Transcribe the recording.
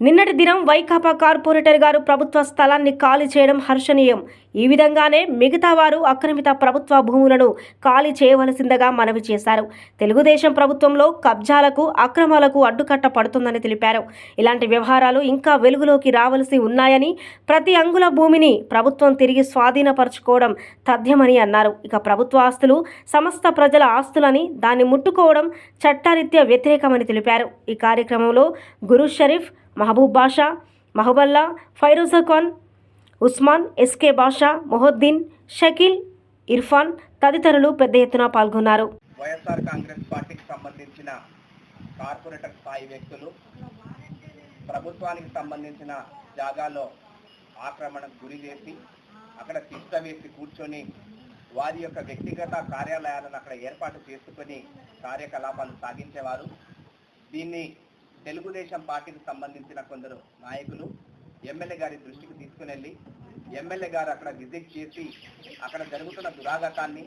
నిన్నటి దినం వైకాపా కార్పొరేటర్ గారు ప్రభుత్వ స్థలాన్ని ఖాళీ చేయడం హర్షణీయం. ఈ విధంగానే మిగతా వారు ఆక్రమిత ప్రభుత్వ భూములను ఖాళీ చేయవలసిందిగా మనవి చేశారు. తెలుగుదేశం ప్రభుత్వంలో కబ్జాలకు అక్రమాలకు అడ్డుకట్ట పడుతుందని తెలిపారు. ఇలాంటి వ్యవహారాలు ఇంకా వెలుగులోకి రావలసి ఉన్నాయని ప్రతి అంగుల భూమిని ప్రభుత్వం తిరిగి స్వాధీనపరచుకోవడం తథ్యమని అన్నారు. ఇక ప్రభుత్వ ఆస్తులు సమస్త ప్రజల ఆస్తులని దాన్ని ముట్టుకోవడం చట్టరీత్యా వ్యతిరేకమని తెలిపారు. ఈ కార్యక్రమంలో గురు షరీఫ్ మహబూబ్ బాషా మహబల్లా ఫైరోజా ఖాన్ ఉస్మాన్ ఎస్కే బాషా మొహద్దీన్ షకీల్ ఇర్ఫాన్ తదితరులు పెద్ద ఎత్తున పాల్గొన్నారు. వైఎస్ఆర్ కాంగ్రెస్ పార్టీకి సంబంధించిన కార్పొరేటర్ స్థాయి వ్యక్తులు ప్రభుత్వానికి సంబంధించిన జాగాలో ఆక్రమణకు గురి చేసి అక్కడ శిక్ష వేసి కూర్చొని వారి యొక్క వ్యక్తిగత కార్యాలయాలను అక్కడ ఏర్పాటు చేసుకొని కార్యకలాపాలు సాగించేవారు. దీన్ని తెలుగుదేశం పార్టీకి సంబంధించిన కొందరు నాయకులు ఎమ్మెల్యే గారి దృష్టికి తీసుకుని వెళ్ళి ఎమ్మెల్యే గారు అక్కడ విజిట్ చేసి అక్కడ జరుగుతున్న దురాగతాన్ని